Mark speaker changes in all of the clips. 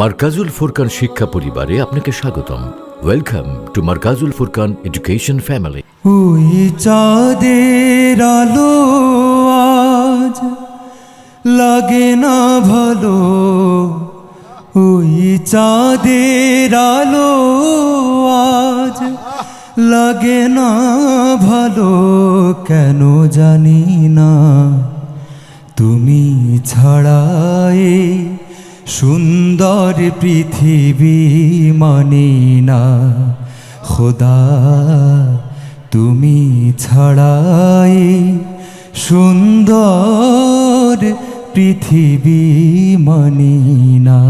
Speaker 1: মার্কাজুল ফুরকান শিক্ষা পরিবারে আপনাকে স্বাগতম। Welcome to Markazul Furqan education family
Speaker 2: ওই চাঁদের আলো আজ লাগে না ভালো। ওই চাঁদের আলো আজ লাগে না ভালো। কেন জানি না, তুমি ছাড়াই সুন্দর পৃথিবী মানি না, খোদা, তুমি ছাড়াই সুন্দর পৃথিবী মানি না।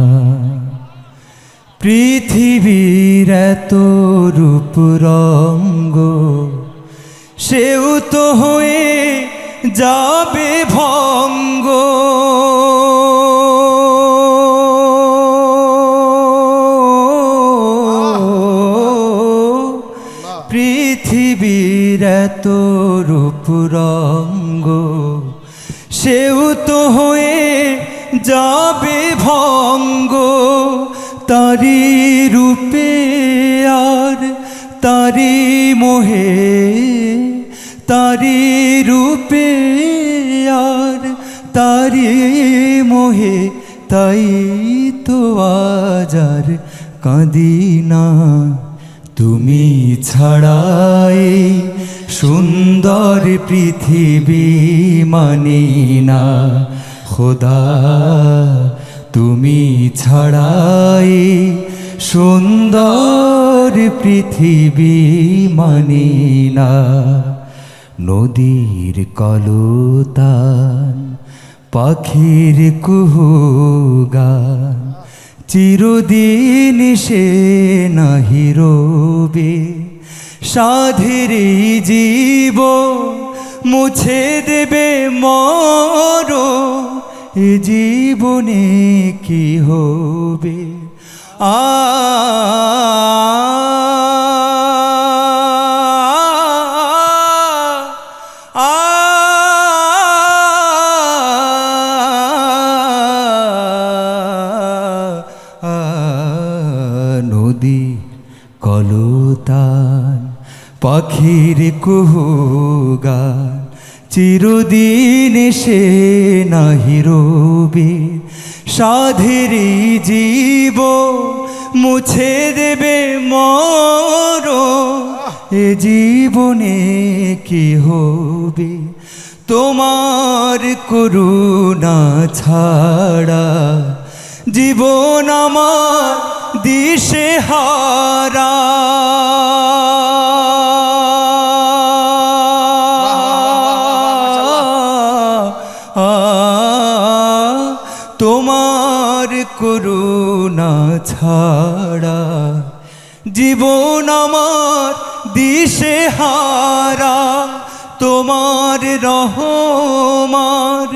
Speaker 2: পৃথিবীর এত রূপ রঙ্গ, সেও তো হয়ে যাবে ভঙ্গ। এত রূপ রঙ্গ, সেও তো হয়ে যাবে ভঙ্গ। তারি রূপে আর তারি মোহে, তারি রূপে আর তারি মোহে, তাই তো আজার কাঁদি না। তুমি ছাড়াই সুন্দর পৃথিবী মানি না খোদা, তুমি ছাড়াই সুন্দর পৃথিবী মানি না নদীর কলতান, পাখির কুহুগান, চিরদিন সে নাহি রবে। সাধের জীব মুছে দেবে মর। জীবনে কি হবে? আ কলতান, পাখির কুহুগান, চিরদিন সে নাহি রবে। সাধের জীব মুছে দেবে মর, এ জীবনে কি হবে? তোমার করুণা ছাড়া জীবন আমার দিশে হারা। তোমার করুণা ছাড়া জীবন আমার দিশে হারা। তোমার রহমার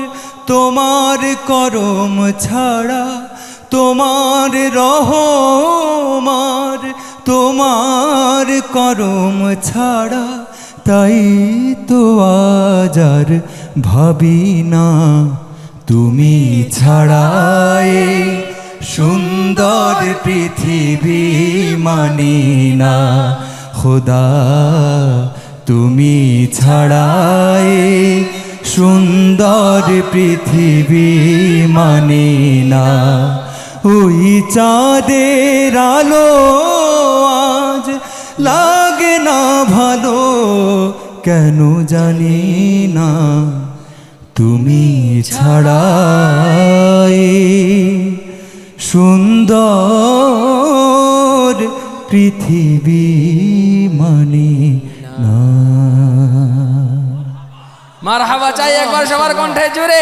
Speaker 2: তোমার করম ছাড়া তোমার রহমার, তোমার করম ছাড়া তাই তো আজার ভাবি না। তুমি ছাড়াই সুন্দর পৃথিবী মানি না। খোদা, তুমি ছাড়াই সুন্দর পৃথিবী মানি না। ওই চাঁদের আলো আজ লাগে না ভালো কেন জানি না। তুমি ছাড়াই সুন্দর পৃথিবী মানে না।
Speaker 3: মার হাবা চাই একবার সবার কণ্ঠে জুড়ে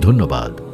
Speaker 1: ধন্যবাদ।